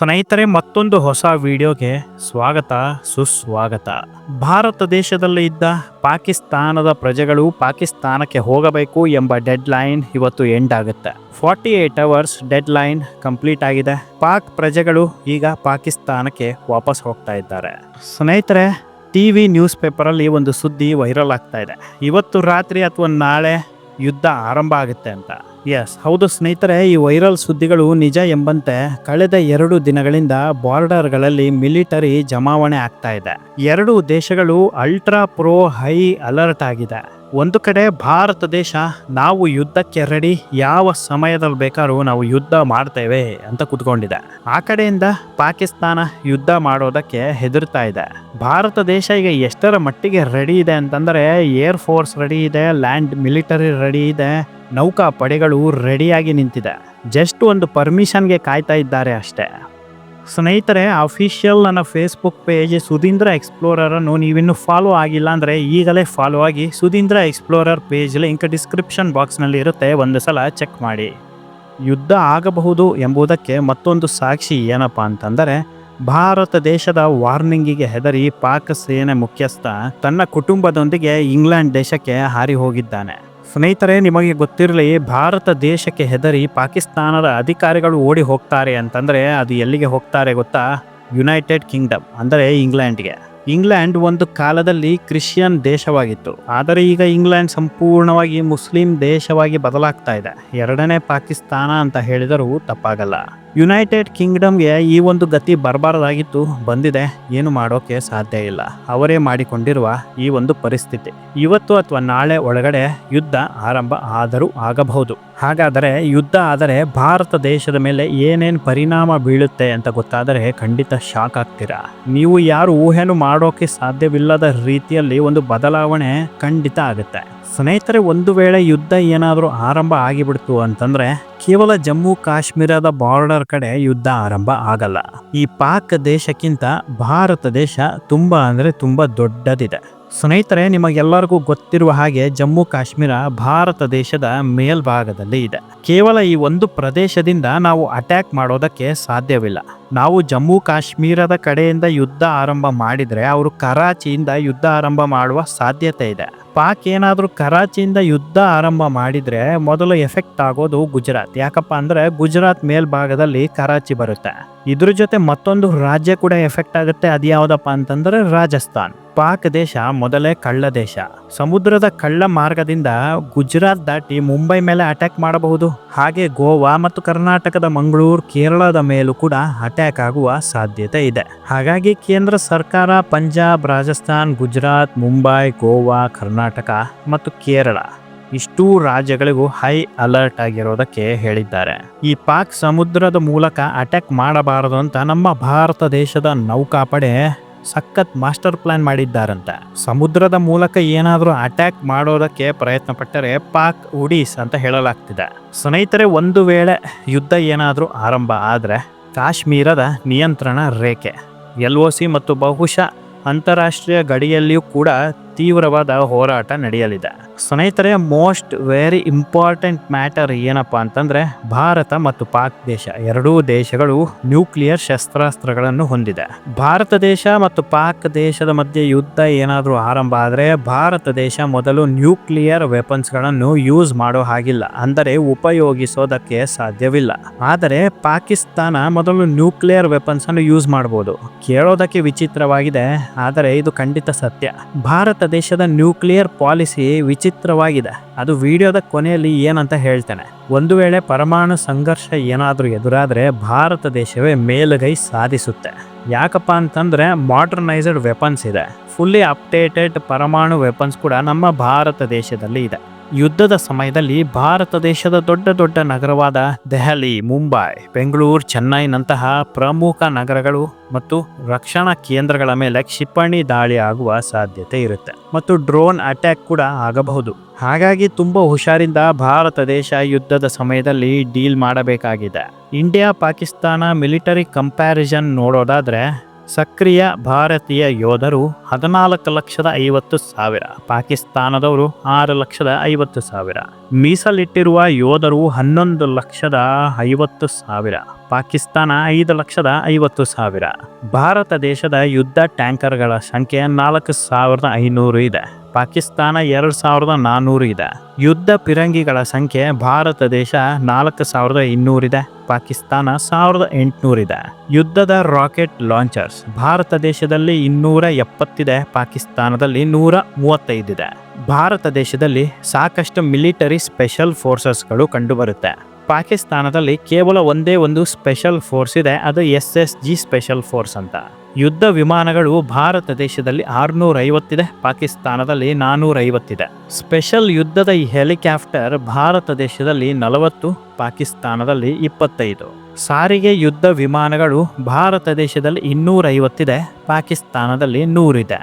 ಸ್ನೇಹಿತರೆ, ಮತ್ತೊಂದು ಹೊಸ ವಿಡಿಯೋಗೆ ಸ್ವಾಗತ, ಸುಸ್ವಾಗತ. ಭಾರತ ದೇಶದಲ್ಲಿ ಇದ್ದ ಪಾಕಿಸ್ತಾನದ ಪ್ರಜೆಗಳು ಪಾಕಿಸ್ತಾನಕ್ಕೆ ಹೋಗಬೇಕು ಎಂಬ ಡೆಡ್ ಲೈನ್ ಇವತ್ತು ಎಂಡ್ ಆಗುತ್ತೆ forty eight hours deadline complete ಆಗಿದೆ. ಪಾಕ್ ಪ್ರಜೆಗಳು ಈಗ ಪಾಕಿಸ್ತಾನಕ್ಕೆ ವಾಪಸ್ ಹೋಗ್ತಾ ಇದ್ದಾರೆ. ಸ್ನೇಹಿತರೆ, ಟಿ ವಿ ನ್ಯೂಸ್ ಪೇಪರಲ್ಲಿ ಒಂದು ಸುದ್ದಿ ವೈರಲ್ ಆಗ್ತಾ ಇದೆ. ಇವತ್ತು ರಾತ್ರಿ ಅಥವಾ ನಾಳೆ ಯುದ್ಧ ಆರಂಭ ಆಗುತ್ತೆ ಅಂತ. ಎಸ್ ಹೌದು ಸ್ನೇಹಿತರೆ, ಈ ವೈರಲ್ ಸುದ್ದಿಗಳು ನಿಜ ಎಂಬಂತೆ ಕಳೆದ ಎರಡು ದಿನಗಳಿಂದ ಬಾರ್ಡರ್ಗಳಲ್ಲಿ ಮಿಲಿಟರಿ ಜಮಾವಣೆ ಆಗ್ತಾ ಇದೆ. ಎರಡು ದೇಶಗಳು ಅಲ್ಟ್ರಾ ಪ್ರೋ ಹೈ ಅಲರ್ಟ್ ಆಗಿದೆ. ಒಂದು ಕಡೆ ಭಾರತ ದೇಶ, ನಾವು ಯುದ್ಧಕ್ಕೆ ರೆಡಿ ಯಾವ ಸಮಯದಲ್ಲಿ ಬೇಕಾದ್ರೂ ನಾವು ಯುದ್ಧ ಮಾಡ್ತೇವೆ ಅಂತ ಕುತ್ಕೊಂಡಿದೆ. ಆ ಕಡೆಯಿಂದ ಪಾಕಿಸ್ತಾನ ಯುದ್ಧ ಮಾಡೋದಕ್ಕೆ ಹೆದರ್ತಾ ಇದೆ. ಭಾರತ ದೇಶ ಈಗ ಎಷ್ಟರ ಮಟ್ಟಿಗೆ ರೆಡಿ ಇದೆ ಅಂತಂದ್ರೆ ಏರ್ ಫೋರ್ಸ್ ರೆಡಿ ಇದೆ ಲ್ಯಾಂಡ್ ಮಿಲಿಟರಿ ರೆಡಿ ಇದೆ ನೌಕಾ ಪಡೆಗಳು ರೆಡಿಯಾಗಿ ನಿಂತಿದೆ. ಜಸ್ಟ್ ಒಂದು ಪರ್ಮಿಷನ್ಗೆ ಕಾಯ್ತಾ ಇದ್ದಾರೆ ಅಷ್ಟೇ. ಸ್ನೇಹಿತರೆ, ಅಫಿಷಿಯಲ್ ನನ್ನ ಫೇಸ್ಬುಕ್ ಪೇಜ್ ಸುಧೀಂದ್ರ ಎಕ್ಸ್ಪ್ಲೋರರ್ ಅನ್ನು ನೀವಿನ್ನು ಫಾಲೋ ಆಗಿಲ್ಲ ಅಂದರೆ ಈಗಲೇ ಫಾಲೋ ಆಗಿ Sudhindra explorer page link description ಬಾಕ್ಸ್ನಲ್ಲಿ ಇರುತ್ತೆ, ಒಂದು ಸಲ ಚೆಕ್ ಮಾಡಿ. ಯುದ್ಧ ಆಗಬಹುದು ಎಂಬುದಕ್ಕೆ ಮತ್ತೊಂದು ಸಾಕ್ಷಿ ಏನಪ್ಪ ಅಂತಂದರೆ, ಭಾರತ ದೇಶದ ವಾರ್ನಿಂಗಿಗೆ ಹೆದರಿ ಪಾಕ್ ಸೇನೆ ಮುಖ್ಯಸ್ಥ ತನ್ನ ಕುಟುಂಬದೊಂದಿಗೆ ಇಂಗ್ಲೆಂಡ್ ದೇಶಕ್ಕೆ ಹಾರಿ ಹೋಗಿದ್ದಾನೆ. ಸ್ನೇಹಿತರೆ, ನಿಮಗೆ ಗೊತ್ತಿರಲಿ ಭಾರತ ದೇಶಕ್ಕೆ ಹೆದರಿ ಪಾಕಿಸ್ತಾನದ ಅಧಿಕಾರಿಗಳು ಓಡಿ ಹೋಗ್ತಾರೆ ಅಂತಂದರೆ ಅದು ಎಲ್ಲಿಗೆ ಹೋಗ್ತಾರೆ ಗೊತ್ತಾ? ಯುನೈಟೆಡ್ ಕಿಂಗ್ಡಮ್ ಅಂದರೆ ಇಂಗ್ಲೆಂಡ್ಗೆ. ಇಂಗ್ಲೆಂಡ್ ಒಂದು ಕಾಲದಲ್ಲಿ ಕ್ರಿಶ್ಚಿಯನ್ ದೇಶವಾಗಿತ್ತು. ಆದರೆ ಈಗ ಇಂಗ್ಲೆಂಡ್ ಸಂಪೂರ್ಣವಾಗಿ ಮುಸ್ಲಿಂ ದೇಶವಾಗಿ ಬದಲಾಗ್ತಾ ಇದೆ. ಎರಡನೇ ಪಾಕಿಸ್ತಾನ ಅಂತ ಹೇಳಿದರೂ ತಪ್ಪಾಗಲ್ಲ. ಯುನೈಟೆಡ್ ಕಿಂಗ್ಡಮ್ಗೆ ಈ ಒಂದು ಗತಿ ಬರಬಾರ್ದಾಗಿತ್ತು, ಬಂದಿದೆ, ಏನು ಮಾಡೋಕ್ಕೆ ಸಾಧ್ಯ ಇಲ್ಲ. ಅವರೇ ಮಾಡಿಕೊಂಡಿರುವ ಈ ಒಂದು ಪರಿಸ್ಥಿತಿ. ಇವತ್ತು ಅಥವಾ ನಾಳೆ ಒಳಗಡೆ ಯುದ್ಧ ಆರಂಭ ಆದರೂ ಆಗಬಹುದು. ಹಾಗಾದರೆ ಯುದ್ಧ ಆದರೆ ಭಾರತ ದೇಶದ ಮೇಲೆ ಏನೇನು ಪರಿಣಾಮ ಬೀಳುತ್ತೆ ಅಂತ ಗೊತ್ತಾದರೆ ಖಂಡಿತ ಶಾಕ್ ಆಗ್ತೀರಾ? ನೀವು ಯಾರು ಊಹೆಯನ್ನು ಮಾಡೋಕೆ ಸಾಧ್ಯವಿಲ್ಲದ ರೀತಿಯಲ್ಲಿ ಒಂದು ಬದಲಾವಣೆ ಖಂಡಿತ ಆಗುತ್ತೆ. ಸ್ನೇಹಿತರೆ, ಒಂದು ವೇಳೆ ಯುದ್ಧ ಏನಾದರೂ ಆರಂಭ ಆಗಿಬಿಡ್ತು ಅಂತಂದ್ರೆ ಕೇವಲ ಜಮ್ಮು ಕಾಶ್ಮೀರದ ಬಾರ್ಡರ್ ಕಡೆ ಯುದ್ಧ ಆರಂಭ ಆಗಲ್ಲ. ಈ ಪಾಕ್ ದೇಶಕ್ಕಿಂತ ಭಾರತ ದೇಶ ತುಂಬಾ ಅಂದ್ರೆ ತುಂಬಾ ದೊಡ್ಡದಿದೆ. ಸ್ನೇಹಿತರೆ, ನಿಮಗೆಲ್ಲರಿಗೂ ಗೊತ್ತಿರುವ ಹಾಗೆ ಜಮ್ಮು ಕಾಶ್ಮೀರ ಭಾರತ ದೇಶದ ಮೇಲ್ಭಾಗದಲ್ಲಿ ಇದೆ. ಕೇವಲ ಈ ಒಂದು ಪ್ರದೇಶದಿಂದ ನಾವು ಅಟ್ಯಾಕ್ ಮಾಡೋದಕ್ಕೆ ಸಾಧ್ಯವಿಲ್ಲ. ನಾವು ಜಮ್ಮು ಕಾಶ್ಮೀರದ ಕಡೆಯಿಂದ ಯುದ್ಧ ಆರಂಭ ಮಾಡಿದ್ರೆ ಅವರು ಕರಾಚಿಯಿಂದ ಯುದ್ಧ ಆರಂಭ ಮಾಡುವ ಸಾಧ್ಯತೆ ಇದೆ. ಪಾಕ್ ಏನಾದರೂ ಕರಾಚಿಯಿಂದ ಯುದ್ಧ ಆರಂಭ ಮಾಡಿದ್ರೆ ಮೊದಲು ಎಫೆಕ್ಟ್ ಆಗೋದು ಗುಜರಾತ್. ಯಾಕಪ್ಪ ಅಂದರೆ ಗುಜರಾತ್ ಮೇಲ್ಭಾಗದಲ್ಲಿ ಕರಾಚಿ ಬರುತ್ತೆ. ಇದ್ರ ಜೊತೆ ಮತ್ತೊಂದು ರಾಜ್ಯ ಕೂಡ ಎಫೆಕ್ಟ್ ಆಗುತ್ತೆ. ಅದ್ಯಾವುದಪ್ಪ ಅಂತಂದ್ರೆ ರಾಜಸ್ಥಾನ್. ಪಾಕ್ ದೇಶ ಮೊದಲೇ ಕಳ್ಳ ದೇಶ. ಸಮುದ್ರದ ಕಳ್ಳ ಮಾರ್ಗದಿಂದ ಗುಜರಾತ್ ದಾಟಿ ಮುಂಬೈ ಮೇಲೆ ಅಟ್ಯಾಕ್ ಮಾಡಬಹುದು. ಹಾಗೆ ಗೋವಾ ಮತ್ತು ಕರ್ನಾಟಕದ ಮಂಗಳೂರು, ಕೇರಳದ ಮೇಲೂ ಕೂಡ ಅಟ್ಯಾಕ್ ಆಗುವ ಸಾಧ್ಯತೆ ಇದೆ ಹಾಗಾಗಿ ಕೇಂದ್ರ ಸರ್ಕಾರ ಪಂಜಾಬ್, ರಾಜಸ್ಥಾನ್, ಗುಜರಾತ್, ಮುಂಬೈ, ಗೋವಾ, ಕರ್ನಾಟಕ ಮತ್ತು ಕೇರಳ ಇಷ್ಟೂ ರಾಜ್ಯಗಳಿಗೂ ಹೈ ಅಲರ್ಟ್ ಆಗಿರೋದಕ್ಕೆ ಹೇಳಿದ್ದಾರೆ. ಈ ಪಾಕ್ ಸಮುದ್ರದ ಮೂಲಕ ಅಟ್ಯಾಕ್ ಮಾಡಬಾರದು ಅಂತ ನಮ್ಮ ಭಾರತ ದೇಶದ ನೌಕಾಪಡೆ ಸಖತ್ ಮಾಸ್ಟರ್ ಪ್ಲಾನ್ ಮಾಡಿದ್ದಾರಂತೆ. ಸಮುದ್ರದ ಮೂಲಕ ಏನಾದರೂ ಅಟ್ಯಾಕ್ ಮಾಡೋದಕ್ಕೆ ಪ್ರಯತ್ನ ಪಟ್ಟರೆ ಪಾಕ್ ಉಡೀಸ್ ಅಂತ ಹೇಳಲಾಗ್ತಿದೆ. ಸ್ನೇಹಿತರೆ, ಒಂದು ವೇಳೆ ಯುದ್ಧ ಏನಾದರೂ ಆರಂಭ ಆದರೆ ಕಾಶ್ಮೀರದ ನಿಯಂತ್ರಣ ರೇಖೆ. ಎಲ್ ಒ ಸಿ ಮತ್ತು ಬಹುಶಃ ಅಂತಾರಾಷ್ಟ್ರೀಯ ಗಡಿಯಲ್ಲಿಯೂ ಕೂಡ ತೀವ್ರವಾದ ಹೋರಾಟ ನಡೆಯಲಿದೆ. ಸ್ನೇಹಿತರೆ, ಮೋಸ್ಟ್ ವೆರಿ ಇಂಪಾರ್ಟೆಂಟ್ ಮ್ಯಾಟರ್ ಏನಪ್ಪ ಅಂತಂದರೆ, ಭಾರತ ಮತ್ತು ಪಾಕ್ ದೇಶ ಎರಡೂ ದೇಶಗಳು ನ್ಯೂಕ್ಲಿಯರ್ ಶಸ್ತ್ರಾಸ್ತ್ರಗಳನ್ನು ಹೊಂದಿದೆ. ಭಾರತ ದೇಶ ಮತ್ತು ಪಾಕ್ ದೇಶದ ಮಧ್ಯೆ ಯುದ್ಧ ಏನಾದರೂ ಆರಂಭ ಆದರೆ, ಭಾರತ ದೇಶ ಮೊದಲು ನ್ಯೂಕ್ಲಿಯರ್ ವೆಪನ್ಸ್ಗಳನ್ನು ಯೂಸ್ ಮಾಡೋ ಹಾಗಿಲ್ಲ. ಅಂದರೆ ಉಪಯೋಗಿಸೋದಕ್ಕೆ ಸಾಧ್ಯವಿಲ್ಲ. ಆದರೆ ಪಾಕಿಸ್ತಾನ ಮೊದಲು ನ್ಯೂಕ್ಲಿಯರ್ ವೆಪನ್ಸ್ ಅನ್ನು ಯೂಸ್ ಮಾಡಬಹುದು ಕೇಳೋದಕ್ಕೆ ವಿಚಿತ್ರವಾಗಿದೆ, ಆದರೆ ಇದು ಖಂಡಿತ ಸತ್ಯ. ಭಾರತ ದೇಶದ ನ್ಯೂಕ್ಲಿಯರ್ ಪಾಲಿಸಿ ವಿಚಿತ್ರವಾಗಿದೆ. ಅದು ವಿಡಿಯೋದ ಕೊನೆಯಲ್ಲಿ ಏನಂತ ಹೇಳ್ತೇನೆ. ಒಂದು ವೇಳೆ ಪರಮಾಣು ಸಂಘರ್ಷ ಏನಾದರೂ ಎದುರಾದರೆ ಭಾರತ ದೇಶವೇ ಮೇಲುಗೈ ಸಾಧಿಸುತ್ತೆ. ಯಾಕಪ್ಪ ಅಂತಂದ್ರೆ ಮಾಡರ್ನೈಸ್ಡ್ ವೆಪನ್ಸ್ ಇದೆ. ಫುಲ್ಲಿ ಅಪ್ಡೇಟೆಡ್ ಪರಮಾಣು ವೆಪನ್ಸ್ ಕೂಡ ನಮ್ಮ ಭಾರತ ದೇಶದಲ್ಲಿ ಇದೆ. ಯುದ್ಧದ ಸಮಯದಲ್ಲಿ ಭಾರತ ದೇಶದ ದೊಡ್ಡ ದೊಡ್ಡ ನಗರವಾದ ದೆಹಲಿ, ಮುಂಬೈ, ಬೆಂಗಳೂರು, ಚೆನ್ನೈನಂತಹ ಪ್ರಮುಖ ನಗರಗಳು ಮತ್ತು ರಕ್ಷಣಾ ಕೇಂದ್ರಗಳ ಮೇಲೆ ಕ್ಷಿಪಣಿ ದಾಳಿ ಆಗುವ ಸಾಧ್ಯತೆ ಇರುತ್ತೆ ಮತ್ತು ಡ್ರೋನ್ ಅಟ್ಯಾಕ್ ಕೂಡ ಆಗಬಹುದು. ಹಾಗಾಗಿ ತುಂಬ ಹುಷಾರಿಂದ ಭಾರತ ದೇಶ ಯುದ್ಧದ ಸಮಯದಲ್ಲಿ ಡೀಲ್ ಮಾಡಬೇಕಾಗಿದೆ. ಇಂಡಿಯಾ ಪಾಕಿಸ್ತಾನ ಮಿಲಿಟರಿ ಕಂಪ್ಯಾರಿಸನ್ ನೋಡೋದಾದ್ರೆ ಸಕ್ರಿಯ ಭಾರತೀಯ ಯೋಧರು ಹದಿನಾಲ್ಕು ಲಕ್ಷದ ಐವತ್ತು ಸಾವಿರ, ಪಾಕಿಸ್ತಾನದವರು ಆರು ಲಕ್ಷದ ಐವತ್ತು ಸಾವಿರ. ಮೀಸಲಿಟ್ಟಿರುವ ಯೋಧರು ಹನ್ನೊಂದು ಲಕ್ಷದ ಐವತ್ತು ಸಾವಿರ, ಪಾಕಿಸ್ತಾನ ಐದು ಲಕ್ಷದ ಐವತ್ತು ಸಾವಿರ. ಭಾರತ ದೇಶದ ಯುದ್ಧ ಟ್ಯಾಂಕರ್ಗಳ ಸಂಖ್ಯೆ ನಾಲ್ಕು ಸಾವಿರದ ಐನೂರು ಇದೆ. ಪಾಕಿಸ್ತಾನ ಎರಡು ಸಾವಿರದ ನಾನ್ನೂರು ಇದೆ. ಯುದ್ಧ ಪಿರಂಗಿಗಳ ಸಂಖ್ಯೆ ಭಾರತ ದೇಶ ನಾಲ್ಕು ಸಾವಿರದ ಇನ್ನೂರಿದೆ ಪಾಕಿಸ್ತಾನ ಸಾವಿರದ ಎಂಟುನೂರಿದೆ ಯುದ್ಧದ ರಾಕೆಟ್ ಲಾಂಚರ್ಸ್ ಭಾರತ ದೇಶದಲ್ಲಿ ಇನ್ನೂರ ಎಪ್ಪತ್ತಿದೆ, ಪಾಕಿಸ್ತಾನದಲ್ಲಿ ನೂರ ಮೂವತ್ತೈದಿದೆ ಭಾರತ ದೇಶದಲ್ಲಿ ಸಾಕಷ್ಟು ಮಿಲಿಟರಿ ಸ್ಪೆಷಲ್ ಫೋರ್ಸಸ್ಗಳು ಕಂಡುಬರುತ್ತೆ. ಪಾಕಿಸ್ತಾನದಲ್ಲಿ ಕೇವಲ ಒಂದೇ ಒಂದು ಸ್ಪೆಷಲ್ ಫೋರ್ಸ್ ಇದೆ, ಅದು S S G special force ಅಂತ. ಯುದ್ಧ ವಿಮಾನಗಳು ಭಾರತ ದೇಶದಲ್ಲಿ ಆರುನೂರ ಐವತ್ತಿದೆ ಪಾಕಿಸ್ತಾನದಲ್ಲಿ ನಾನೂರ ಐವತ್ತಿದೆ ಸ್ಪೆಷಲ್ ಯುದ್ಧದ ಈ ಹೆಲಿಕಾಪ್ಟರ್ ಭಾರತ ದೇಶದಲ್ಲಿ ನಲವತ್ತು, ಪಾಕಿಸ್ತಾನದಲ್ಲಿ ಇಪ್ಪತ್ತೈದು. ಸಾರಿಗೆ ಯುದ್ಧ ವಿಮಾನಗಳು ಭಾರತ ದೇಶದಲ್ಲಿ ಇನ್ನೂರ ಐವತ್ತಿದೆ ಪಾಕಿಸ್ತಾನದಲ್ಲಿ ನೂರಿದೆ.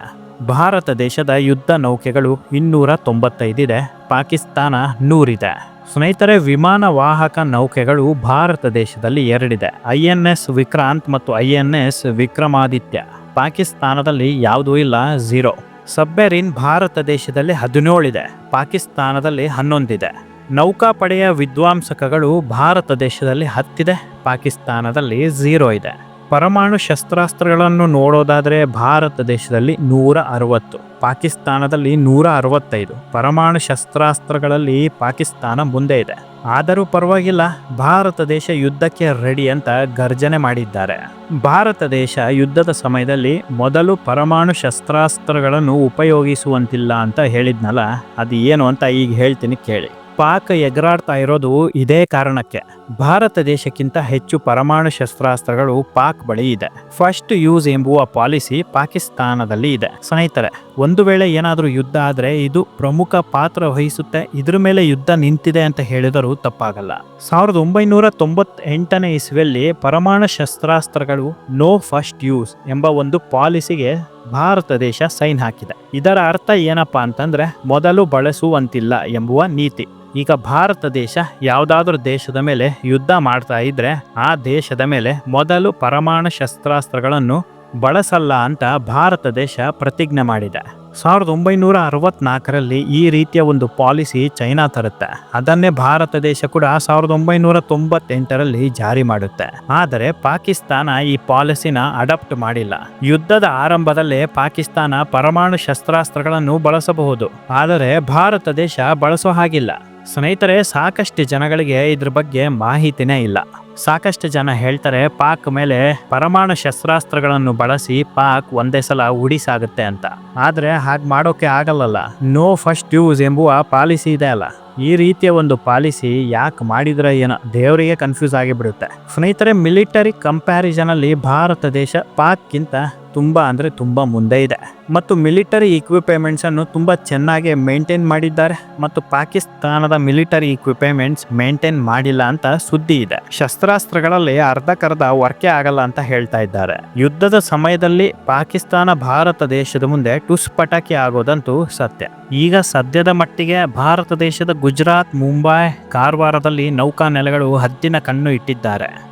ಭಾರತ ದೇಶದ ಯುದ್ಧ ನೌಕೆಗಳು ಇನ್ನೂರ ತೊಂಬತ್ತೈದಿದೆ, ಪಾಕಿಸ್ತಾನ ನೂರಿದೆ. ಸ್ನೇಹಿತರೆ, ವಿಮಾನ ವಾಹಕ ನೌಕೆಗಳು ಭಾರತ ದೇಶದಲ್ಲಿ ಎರಡಿದೆ. ಐ ಎನ್ ಎಸ್ ವಿಕ್ರಾಂತ್ ಮತ್ತು ಐ ಎನ್ ಎಸ್ ವಿಕ್ರಮಾದಿತ್ಯ. ಪಾಕಿಸ್ತಾನದಲ್ಲಿ ಯಾವುದೂ ಇಲ್ಲ, ಝೀರೋ. ಸಬ್ಬೆರಿನ್ ಭಾರತ ದೇಶದಲ್ಲಿ ಹದಿನೇಳಿದೆ, ಪಾಕಿಸ್ತಾನದಲ್ಲಿ ಹನ್ನೊಂದಿದೆ. ನೌಕಾಪಡೆಯ ವಿದ್ವಾಂಸಕಗಳು ಭಾರತ ದೇಶದಲ್ಲಿ ಹತ್ತಿದೆ, ಪಾಕಿಸ್ತಾನದಲ್ಲಿ ಝೀರೋ ಇದೆ. ಪರಮಾಣು ಶಸ್ತ್ರಾಸ್ತ್ರಗಳನ್ನು ನೋಡೋದಾದರೆ ಭಾರತ ದೇಶದಲ್ಲಿ ನೂರ ಅರವತ್ತು. ಪಾಕಿಸ್ತಾನದಲ್ಲಿ ನೂರ ಅರವತ್ತೈದು ಪರಮಾಣು ಶಸ್ತ್ರಾಸ್ತ್ರಗಳಲ್ಲಿ ಪಾಕಿಸ್ತಾನ ಮುಂದೆ ಇದೆ. ಆದರೂ ಪರವಾಗಿಲ್ಲ, ಭಾರತ ದೇಶ ಯುದ್ಧಕ್ಕೆ ರೆಡಿ ಅಂತ ಗರ್ಜನೆ ಮಾಡಿದ್ದಾರೆ. ಭಾರತ ದೇಶ ಯುದ್ಧದ ಸಮಯದಲ್ಲಿ ಮೊದಲು ಪರಮಾಣು ಶಸ್ತ್ರಾಸ್ತ್ರಗಳನ್ನು ಉಪಯೋಗಿಸುವಂತಿಲ್ಲ ಅಂತ ಹೇಳಿದ್ನಲ್ಲ ಅದು ಏನು ಅಂತ ಈಗ ಹೇಳ್ತೀನಿ ಕೇಳಿ. ಪಾಕ್ ಎಗರಾಡ್ತಾ ಇರೋದು ಇದೇ ಕಾರಣಕ್ಕೆ. ಭಾರತ ದೇಶಕ್ಕಿಂತ ಹೆಚ್ಚು ಪರಮಾಣು ಶಸ್ತ್ರಾಸ್ತ್ರಗಳು ಪಾಕ್ ಬಳಿ ಇದೆ. ಫಸ್ಟ್ ಯೂಸ್ ಎಂಬುವ ಪಾಲಿಸಿ ಪಾಕಿಸ್ತಾನದಲ್ಲಿ ಇದೆ. ಸ್ನೇಹಿತರೆ, ಒಂದು ವೇಳೆ ಏನಾದರೂ ಯುದ್ಧ ಆದರೆ ಇದು ಪ್ರಮುಖ ಪಾತ್ರ ವಹಿಸುತ್ತೆ. ಇದ್ರ ಮೇಲೆ ಯುದ್ಧ ನಿಂತಿದೆ ಅಂತ ಹೇಳಿದರೂ ತಪ್ಪಾಗಲ್ಲ. ಸಾವಿರದ ಒಂಬೈನೂರ ತೊಂಬತ್ತೆಂಟನೇ ಇಸ್ವಿಯಲ್ಲಿ ಪರಮಾಣು ಶಸ್ತ್ರಾಸ್ತ್ರಗಳು ನೋ ಫಸ್ಟ್ ಯೂಸ್ ಎಂಬ ಒಂದು ಪಾಲಿಸಿಗೆ ಭಾರತ ದೇಶ ಸೈನ್ ಹಾಕಿದೆ. ಇದರ ಅರ್ಥ ಏನಪ್ಪಾ ಅಂತಂದ್ರೆ, ಮೊದಲು ಬಳಸುವಂತಿಲ್ಲ ಎಂಬುವ ನೀತಿ. ಈಗ ಭಾರತ ದೇಶ ಯಾವುದಾದ್ರೂ ದೇಶದ ಮೇಲೆ ಯುದ್ಧ ಮಾಡ್ತಾ ಇದ್ರೆ ಆ ದೇಶದ ಮೇಲೆ ಮೊದಲು ಪರಮಾಣು ಶಸ್ತ್ರಾಸ್ತ್ರಗಳನ್ನು ಬಳಸಲ್ಲ ಅಂತ ಭಾರತ ದೇಶ ಪ್ರತಿಜ್ಞೆ ಮಾಡಿದೆ. ಸಾವಿರದ ಒಂಬೈನೂರ ಅರವತ್ನಾಲ್ಕರಲ್ಲಿ ಈ ರೀತಿಯ ಒಂದು ಪಾಲಿಸಿ ಚೈನಾ ತರುತ್ತೆ. ಅದನ್ನೇ ಭಾರತ ದೇಶ ಕೂಡ ಸಾವಿರದ ಒಂಬೈನೂರ ತೊಂಬತ್ತೆಂಟರಲ್ಲಿ ಜಾರಿ ಮಾಡುತ್ತೆ. ಆದರೆ ಪಾಕಿಸ್ತಾನ ಈ ಪಾಲಿಸಿನ ಅಡಾಪ್ಟ್ ಮಾಡಿಲ್ಲ. ಯುದ್ಧದ ಆರಂಭದಲ್ಲೇ ಪಾಕಿಸ್ತಾನ ಪರಮಾಣು ಶಸ್ತ್ರಾಸ್ತ್ರಗಳನ್ನು ಬಳಸಬಹುದು. ಆದರೆ ಭಾರತ ದೇಶ ಬಳಸೋ ಹಾಗಿಲ್ಲ. ಸ್ನೇಹಿತರೆ, ಸಾಕಷ್ಟು ಜನಗಳಿಗೆ ಇದ್ರ ಬಗ್ಗೆ ಮಾಹಿತಿನೇ ಇಲ್ಲ. ಸಾಕಷ್ಟು ಜನ ಹೇಳ್ತಾರೆ, ಪಾಕ್ ಮೇಲೆ ಪರಮಾಣು ಶಸ್ತ್ರಾಸ್ತ್ರಗಳನ್ನು ಬಳಸಿ ಪಾಕ್ ಒಂದೇ ಸಲ ಉಡಿಸಾಗುತ್ತೆ ಅಂತ. ಆದರೆ ಹಾಗೆ ಮಾಡೋಕೆ ಆಗಲ್ಲಲ್ಲ. ನೋ ಫಸ್ಟ್ ಯೂಸ್ ಎಂಬುವ ಪಾಲಿಸಿ ಇದೆ ಅಲ್ಲ. ಈ ರೀತಿಯ ಒಂದು ಪಾಲಿಸಿ ಯಾಕೆ ಮಾಡಿದ್ರೆ ಏನೋ ದೇವರಿಗೆ ಕನ್ಫ್ಯೂಸ್ ಆಗಿಬಿಡುತ್ತೆ. ಸ್ನೇಹಿತರೆ ಮಿಲಿಟರಿ ಕಂಪ್ಯಾರಿಸನ್ ಅಲ್ಲಿ ಭಾರತ ದೇಶ ಪಾಕ್ಗಿಂತ ತುಂಬಾ ಅಂದ್ರೆ ತುಂಬಾ ಮುಂದೆ ಇದೆ. ಮತ್ತು ಮಿಲಿಟರಿ ಇಕ್ವಿಪ್ಮೆಂಟ್ಸನ್ನು ತುಂಬ ಚೆನ್ನಾಗಿ ಮೇಂಟೈನ್ ಮಾಡಿದ್ದಾರೆ. ಮತ್ತು ಪಾಕಿಸ್ತಾನದ ಮಿಲಿಟರಿ ಇಕ್ವಿಪ್ಮೆಂಟ್ಸ್ ಮೇಂಟೈನ್ ಮಾಡಿಲ್ಲ ಅಂತ ಸುದ್ದಿ ಇದೆ. ಶಸ್ತ್ರಾಸ್ತ್ರಗಳಲ್ಲಿ ಅರ್ಧಕರ್ಧ ವರ್ಕೆ ಆಗಲ್ಲ ಅಂತ ಹೇಳ್ತಾ ಇದ್ದಾರೆ. ಯುದ್ಧದ ಸಮಯದಲ್ಲಿ ಪಾಕಿಸ್ತಾನ ಭಾರತ ದೇಶದ ಮುಂದೆ ಟುಸ್ ಪಟಾಕಿ ಆಗೋದಂತೂ ಸತ್ಯ. ಈಗ ಸದ್ಯದ ಮಟ್ಟಿಗೆ ಭಾರತ ದೇಶದ ಗುಜರಾತ್, ಮುಂಬೈ, ಕಾರವಾರದಲ್ಲಿ ನೌಕಾ ನೆಲೆಗಳು ಹದ್ದಿನ ಕಣ್ಣು ಇಟ್ಟಿದ್ದಾರೆ.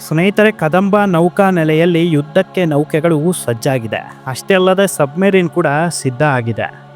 ಸ್ನೇಹಿತರೆ, ಕದಂಬ ನೌಕಾ ನೆಲೆಯಲ್ಲಿ ಯುದ್ಧಕ್ಕೆ ನೌಕೆಗಳು ಸಜ್ಜಾಗಿದೆ. ಅಷ್ಟೇ ಅಲ್ಲದೆ ಸಬ್ಮೆರಿನ್ ಕೂಡ ಸಿದ್ಧ ಆಗಿದೆ.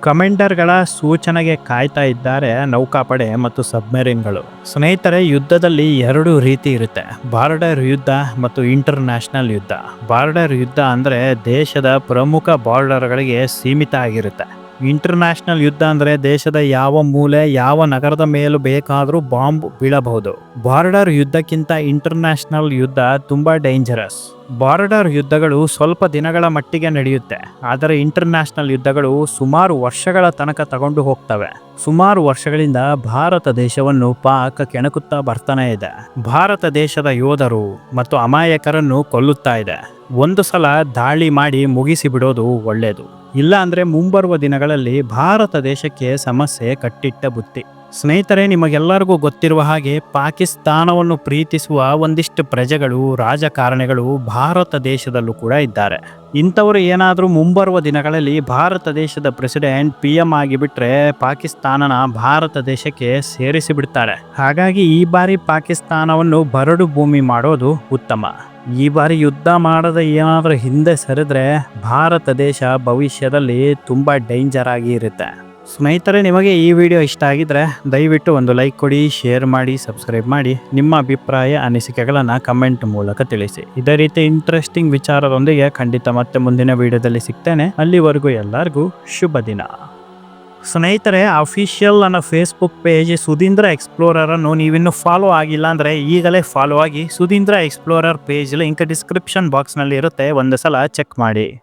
ಕಮೆಂಡರ್ಗಳ ಸೂಚನೆಗೆ ಕಾಯ್ತಾ ಇದ್ದಾರೆ ನೌಕಾಪಡೆ ಮತ್ತು ಸಬ್ಮೆರಿನ್ಗಳು. ಸ್ನೇಹಿತರೆ, ಯುದ್ಧದಲ್ಲಿ ಎರಡು ರೀತಿ ಇರುತ್ತೆ. ಬಾರ್ಡರ್ ಯುದ್ಧ ಮತ್ತು ಇಂಟರ್ನ್ಯಾಷನಲ್ ಯುದ್ಧ. ಬಾರ್ಡರ್ ಯುದ್ಧ ಅಂದರೆ ದೇಶದ ಪ್ರಮುಖ ಬಾರ್ಡರ್ಗಳಿಗೆ ಸೀಮಿತ ಆಗಿರುತ್ತೆ. ಇಂಟರ್ನ್ಯಾಷನಲ್ ಯುದ್ಧ ಅಂದರೆ ದೇಶದ ಯಾವ ಮೂಲೆ, ಯಾವ ನಗರದ ಮೇಲೂ ಬೇಕಾದರೂ ಬಾಂಬ್ ಬೀಳಬಹುದು. ಬಾರ್ಡರ್ ಯುದ್ಧಕ್ಕಿಂತ ಇಂಟರ್ನ್ಯಾಷನಲ್ ಯುದ್ಧ ತುಂಬಾ ಡೇಂಜರಸ್ ಬಾರ್ಡರ್ ಯುದ್ಧಗಳು ಸ್ವಲ್ಪ ದಿನಗಳ ಮಟ್ಟಿಗೆ ನಡೆಯುತ್ತೆ, ಆದರೆ ಇಂಟರ್ನ್ಯಾಷನಲ್ ಯುದ್ಧಗಳು ಸುಮಾರು ವರ್ಷಗಳ ತನಕ ತಗೊಂಡು ಹೋಗ್ತವೆ. ಸುಮಾರು ವರ್ಷಗಳಿಂದ ಭಾರತ ದೇಶವನ್ನು ಪಾಕ್ ಕೆಣಕುತ್ತಾ ಬರ್ತಾನೆ ಇದೆ. ಭಾರತ ದೇಶದ ಯೋಧರು ಮತ್ತು ಅಮಾಯಕರನ್ನು ಕೊಲ್ಲುತ್ತಾ ಇದೆ. ಒಂದು ಸಲ ದಾಳಿ ಮಾಡಿ ಮುಗಿಸಿ ಬಿಡೋದು ಒಳ್ಳೆಯದು ಇಲ್ಲ ಅಂದ್ರೆ ಮುಂಬರುವ ದಿನಗಳಲ್ಲಿ ಭಾರತ ದೇಶಕ್ಕೆ ಸಮಸ್ಯೆ ಕಟ್ಟಿಟ್ಟ ಬುತ್ತಿ. ಸ್ನೇಹಿತರೆ, ನಿಮಗೆಲ್ಲರಿಗೂ ಗೊತ್ತಿರುವ ಹಾಗೆ ಪಾಕಿಸ್ತಾನವನ್ನು ಪ್ರೀತಿಸುವ ಒಂದಿಷ್ಟು ಪ್ರಜೆಗಳು, ರಾಜಕಾರಣಿಗಳು ಭಾರತ ದೇಶದಲ್ಲೂ ಕೂಡ ಇದ್ದಾರೆ. ಇಂಥವರು ಏನಾದರೂ ಮುಂಬರುವ ದಿನಗಳಲ್ಲಿ ಭಾರತ ದೇಶದ ಪ್ರೆಸಿಡೆಂಟ್, ಪಿ ಎಂ ಆಗಿಬಿಟ್ರೆ ಪಾಕಿಸ್ತಾನನ ಭಾರತ ದೇಶಕ್ಕೆ ಸೇರಿಸಿಬಿಡ್ತಾರೆ. ಹಾಗಾಗಿ ಈ ಬಾರಿ ಪಾಕಿಸ್ತಾನವನ್ನು ಬರಡು ಭೂಮಿ ಮಾಡೋದು ಉತ್ತಮ. ಈ ಬಾರಿ ಯುದ್ಧ ಮಾಡದ ಏನಾದರೂ ಹಿಂದೆ ಸರಿದ್ರೆ ಭಾರತ ದೇಶ ಭವಿಷ್ಯದಲ್ಲಿ ತುಂಬ ಡೇಂಜರ್ ಆಗಿ ಇರುತ್ತೆ. ಸ್ನೇಹಿತರೆ, ನಿಮಗೆ ಈ ವಿಡಿಯೋ ಇಷ್ಟ ಆಗಿದ್ರೆ ದಯವಿಟ್ಟು ಒಂದು ಲೈಕ್ ಕೊಡಿ ಶೇರ್ ಮಾಡಿ ಸಬ್ಸ್ಕ್ರೈಬ್ ಮಾಡಿ. ನಿಮ್ಮ ಅಭಿಪ್ರಾಯ, ಅನಿಸಿಕೆಗಳನ್ನು ಕಮೆಂಟ್ ಮೂಲಕ ತಿಳಿಸಿ. ಇದೇ ರೀತಿ ಇಂಟ್ರೆಸ್ಟಿಂಗ್ ವಿಚಾರದೊಂದಿಗೆ ಖಂಡಿತ ಮತ್ತೆ ಮುಂದಿನ ವಿಡಿಯೋದಲ್ಲಿ ಸಿಗ್ತೇನೆ. ಅಲ್ಲಿವರೆಗೂ ಎಲ್ಲರಿಗೂ ಶುಭ ದಿನ. ಸ್ನೇಹಿತರೆ ಅಫಿಷಿಯಲ್ ನನ್ನ ಫೇಸ್ಬುಕ್ ಪೇಜ್ ಸುಧೀಂದ್ರ ಎಕ್ಸ್ಪ್ಲೋರರ್ ಅನ್ನು ನೀವಿನ್ನು ಫಾಲೋ ಆಗಿಲ್ಲ ಅಂದರೆ ಈಗಲೇ ಫಾಲೋ ಆಗಿ Sudhindra explorer page link description ಬಾಕ್ಸ್ನಲ್ಲಿ ಇರುತ್ತೆ ಒಂದು ಸಲ ಚೆಕ್ ಮಾಡಿ.